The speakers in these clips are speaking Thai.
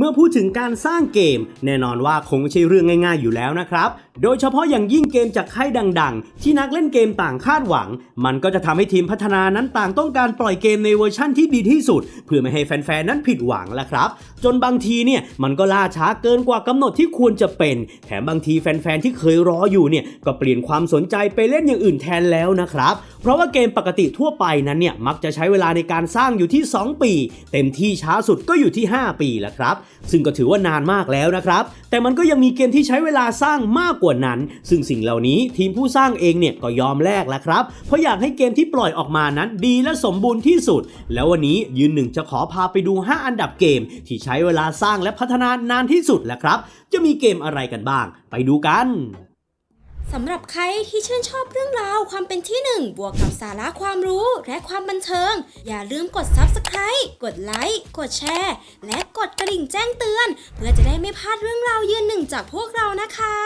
เมื่อพูดถึงการสร้างเกม แน่นอนว่าคงไม่ใช่เรื่องง่าย ๆอยู่แล้วนะครับ โดยเฉพาะอย่างยิ่งเกมจากค่ายดังๆ ที่นักเล่นเกมต่างคาดหวัง มันก็จะทำให้ทีมพัฒนานั้นต่างต้องการปล่อยเกมในเวอร์ชั่นที่ดีที่สุด เพื่อไม่ให้แฟนๆ นั้นผิดหวังละครับ จนบางทีเนี่ยมันก็ล่าช้าเกินกว่ากำหนดที่ควรจะเป็น แถมบางทีแฟนๆ ที่เคยรออยู่เนี่ยก็เปลี่ยนความสนใจไปเล่นอย่างอื่นแทนแล้วนะครับ เพราะว่าเกมปกติทั่วไปนั้นเนี่ยมักจะใช้เวลาในการสร้างอยู่ที่ 2 ปี เต็มที่ช้าสุดก็อยู่ที่ 5 ปีล้วครับ ซึ่งก็ถือว่านานมากแล้วนะครับ แต่มันก็ยังมีเกมที่ใช้เวลาสร้างมากกว่านั้น ซึ่งสิ่งเหล่านี้ทีมผู้สร้างเองเนี่ยก็ยอมแลกแล้วครับ เพราะอยากให้เกมที่ปล่อยออกมานั้นดีและสมบูรณ์ที่สุด แล้ววันนี้ยืนหนึ่งจะขอพาไปดู 5 อันดับเกม ที่ใช้เวลาสร้างและพัฒนานานที่สุดแหละครับ จะมีเกมอะไรกันบ้าง ไปดูกัน สำหรับใครที่ชื่นชอบเรื่องราวความเป็นที่หนึ่งบวกกับสาระความรู้และความบันเทิง อย่าลืมกด Subscribe กดไลค์กดแชร์ และกดกระดิ่งแจ้งเตือน เพื่อจะได้ไม่พลาดเรื่องราวยืนหนึ่งจากพวกเรานะคะ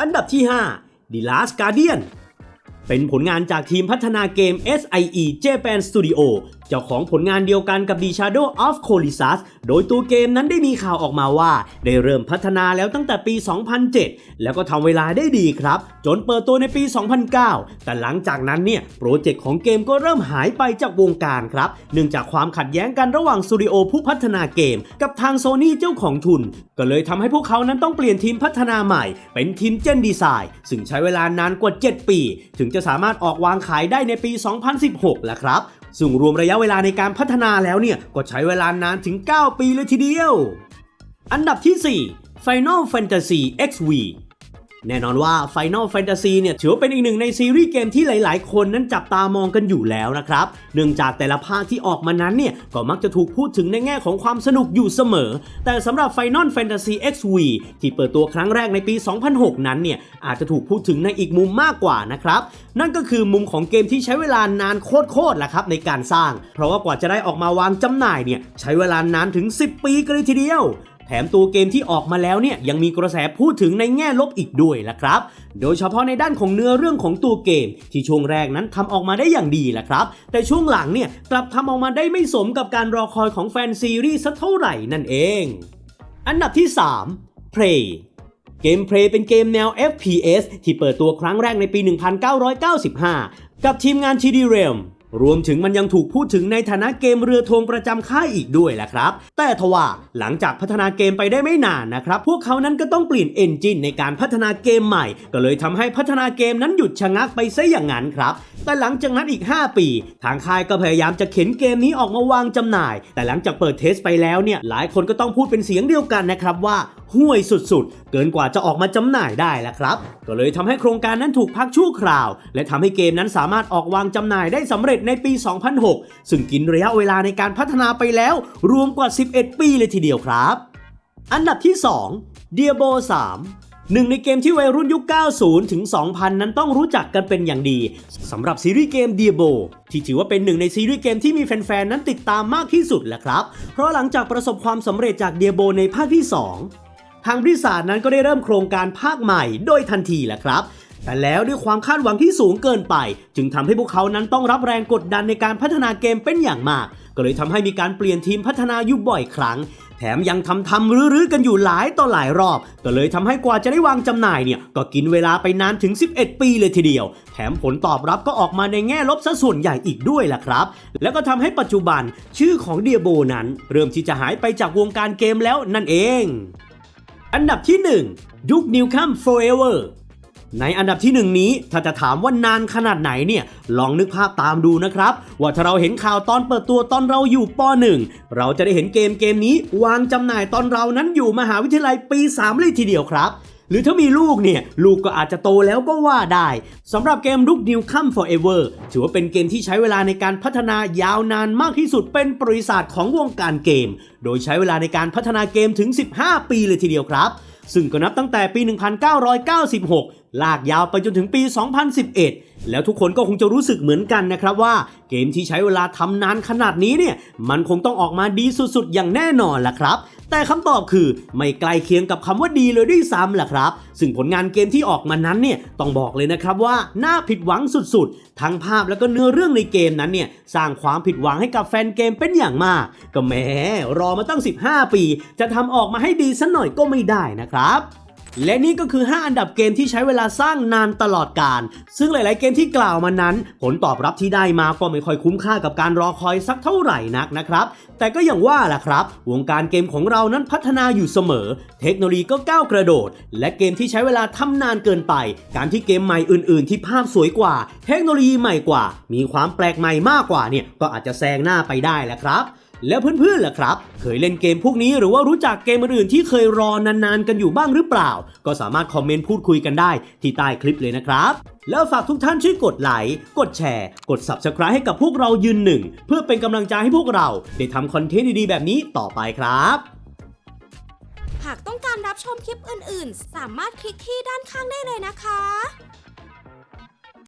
อันดับที่ 5 The Last Guardian เป็นผลงานจากทีมพัฒนาเกม SIE Japan Studio เจ้าของผลงานเดียวกันกับ The Shadow of Colossus โดยตัวเกมนั้นได้มีข่าวออกมาว่า ได้เริ่มพัฒนาแล้วตั้งแต่ปี 2007 แล้วก็ทำเวลาได้ดีครับ จนเปิดตัวในปี 2009 แต่หลังจากนั้นเนี่ย โปรเจกต์ของเกมก็เริ่มหายไปจากวงการครับ เนื่องจากความขัดแย้งกันระหว่างสตูดิโอผู้พัฒนาเกม กับทางโซนี่เจ้าของทุน ก็เลยทำให้พวกเขานั้นต้องเปลี่ยนทีมพัฒนาใหม่ เป็นทีมเจนดีไซน์ซึ่งใช้เวลานานกว่า 7 ปี ถึงจะสามารถออกวางขายได้ในปี 2016 แล้วครับ ซึ่งรวมระยะเวลาในการพัฒนาแล้วเนี่ย ก็ใช้เวลานานถึง 9 ปีเลยทีเดียว อันดับที่ 4 Final Fantasy XV แน่นอนว่า Final Fantasy เนี่ยถือว่าเป็นอีกหนึ่งในซีรีส์เกมที่หลายๆ คนนั้นจับตามองกันอยู่แล้วนะครับ เนื่องจากแต่ละภาคที่ออกมานั้นเนี่ยก็มักจะถูกพูดถึงในแง่ของความสนุกอยู่เสมอ แต่สำหรับ Final Fantasy XV ที่เปิดตัวครั้งแรกในปี 2006 นั้นเนี่ยอาจจะถูกพูดถึงในอีกมุมมากกว่านะครับ นั่นก็คือมุมของเกมที่ใช้เวลานานโคตรๆแหละครับในการสร้าง เพราะว่ากว่าจะได้ออกมาวางจำหน่ายเนี่ยใช้เวลานานถึง 10 ปีกันเลยทีเดียว แถมตัวเกมที่ออกมาแล้วเนี่ยยังมีกระแสพูดถึงในแง่ลบอีกด้วยล่ะครับ โดยเฉพาะในด้านของเนื้อเรื่องของตัวเกม ที่ช่วงแรกนั้นทำออกมาได้อย่างดีแหละครับ แต่ช่วงหลังเนี่ยกลับทำออกมาได้ไม่สมกับการรอคอยของแฟนซีรีส์สักเท่าไหร่นั่นเอง อันดับที่ 3 Prey เกม Prey เป็นเกมแนว FPS ที่เปิดตัวครั้งแรกในปี 1995 กับทีมงาน TD Realm รวมถึงมันยังถูกพูดถึงในฐานะเกมเรือธงประจำค่ายอีกด้วยแหละครับ แต่ทว่าหลังจากพัฒนาเกมไปได้ไม่นานนะครับ พวกเขานั้นก็ต้องเปลี่ยนเอนจินในการพัฒนาเกมใหม่ ก็เลยทำให้พัฒนาเกมนั้นหยุดชะงักไปซะอย่างนั้นครับ แต่หลังจากนั้นอีก 5 ปี ทางค่ายก็พยายามจะเข็นเกมนี้ออกมาวางจำหน่าย แต่หลังจากเปิดเทสไปแล้วเนี่ยหลายคนก็ต้องพูดเป็นเสียงเดียวกันนะครับว่าห่วยสุดๆ เกินกว่าจะออกมาจำหน่ายได้แล้วครับ ก็เลยทำให้โครงการนั้นถูกพักชั่วคราว และทำให้เกมนั้นสามารถออกวางจำหน่ายได้สำเร็จในปี 2006 ซึ่งกินระยะเวลาในการพัฒนาไปแล้ว รวมกว่า 11 ปีเลยทีเดียวครับ อันดับที่2 Diablo 3หนึ่งในเกมที่วัยรุ่นยุค 90 ถึง 2000 นั้นต้องรู้จักกันเป็นอย่างดีสำหรับซีรีส์เกม Diablo ที่ถือว่าเป็นหนึ่งในซีรีส์เกมที่มีแฟน ๆ นั้นติดตามมากที่สุดแหละครับ เพราะหลังจากประสบความสำเร็จจาก Diablo ในภาคที่ 2 ทางบริษัทนั้นก็ได้เริ่มโครงการภาคใหม่โดยทันทีแหละครับ แต่แล้วด้วยความคาดหวังที่สูงเกินไป จึงทำให้พวกเขานั้นต้องรับแรงกดดันในการพัฒนาเกมเป็นอย่างมาก ก็เลยทำให้มีการเปลี่ยนทีมพัฒนาอยู่บ่อยครั้ง แถมยังทำทำรื้อๆกันอยู่หลายต่อหลายรอบ ก็เลยทำให้กว่าจะได้วางจำหน่ายเนี่ยก็กินเวลาไปนานถึง 11 ปีเลยทีเดียว แถมผลตอบรับก็ออกมาในแง่ลบซะส่วนใหญ่อีกด้วยล่ะครับ แล้วก็ทำให้ปัจจุบันชื่อของเดียโบนั้น เริ่มที่จะหายไปจากวงการเกมแล้วนั่นเอง อันดับที่ 1 ยุค New Come Forever ในอันดับที่หนึ่งนี้ถ้าจะถามว่านานขนาดไหนเนี่ย ลองนึกภาพตามดูนะครับ ว่าถ้าเราเห็นข่าวตอนเปิดตัวตอนเราอยู่ป .1 เราจะได้เห็นเกมเกมนี้ วางจำหน่ายตอนเรานั้นอยู่มหาวิทยาลัยปี 3 เลยทีเดียวครับ หรือถ้ามีลูกเนี่ย ลูกก็อาจจะโตแล้วก็ว่าได้สำหรับเกม Duke New Come Forever ถือว่าเป็นเกมที่ใช้เวลาในการพัฒนายาวนานมากที่สุดเป็นประวัติศาสตร์ของวงการเกม โดยใช้เวลาในการพัฒนาเกมถึง 15 ปีเลยทีเดียวครับ ซึ่งก็นับตั้งแต่ปี 1996 ลากยาวไปจนถึงปี 2011 แล้วทุกคนก็คงจะรู้สึกเหมือนกันนะครับว่าเกมที่ใช้เวลาทำนานขนาดนี้เนี่ยมันคงต้องออกมาดีสุดๆ อย่างแน่นอนล่ะครับ แต่คำตอบคือไม่ใกล้เคียงกับคำว่าดีเลยด้วยซ้ำล่ะครับ ซึ่งผลงานเกมที่ออกมานั้นเนี่ยต้องบอกเลยนะครับว่าน่าผิดหวังสุดๆ ทั้งภาพแล้วก็เนื้อเรื่องในเกมนั้นเนี่ยสร้างความผิดหวังให้กับแฟนเกมเป็นอย่างมาก ก็แหมรอมาตั้ง 15 ปี จะทำออกมาให้ดีสัหน่อยก็ไม่ได้นะครับ และนี่ก็คือ 5 อันดับเกมที่ใช้เวลาสร้างนานตลอดการ ซึ่งหลาย ๆ เกมที่กล่าวมานั้น ผลตอบรับที่ได้มาก็ไม่ค่อยคุ้มค่ากับการรอคอยสักเท่าไหร่นักนะครับ แต่ก็อย่างว่าล่ะครับ วงการเกมของเรานั้นพัฒนาอยู่เสมอ เทคโนโลยีก็ก้าวกระโดด และเกมที่ใช้เวลาทำนานเกินไป การที่เกมใหม่อื่น ๆ ที่ภาพสวยกว่า เทคโนโลยีใหม่กว่า มีความแปลกใหม่มากกว่าเนี่ยก็อาจจะแซงหน้าไปได้แหละครับ แล้วเพื่อนๆล่ะครับ เคยเล่นเกมพวกนี้หรือว่ารู้จักเกมอื่นที่เคยรอนานๆกันอยู่บ้างหรือเปล่า ก็สามารถคอมเมนต์พูดคุยกันได้ที่ใต้คลิปเลยนะครับ แล้วฝากทุกท่านช่วยกดไลค์กดแชร์ กด Subscribe ให้กับพวกเรายืนหนึ่ง เพื่อเป็นกำลังใจให้พวกเรา ได้ทำคอนเทนต์ดีๆแบบนี้ต่อไปครับ หากต้องการรับชมคลิปอื่นๆ สามารถคลิกที่ด้านข้างได้เลยนะคะ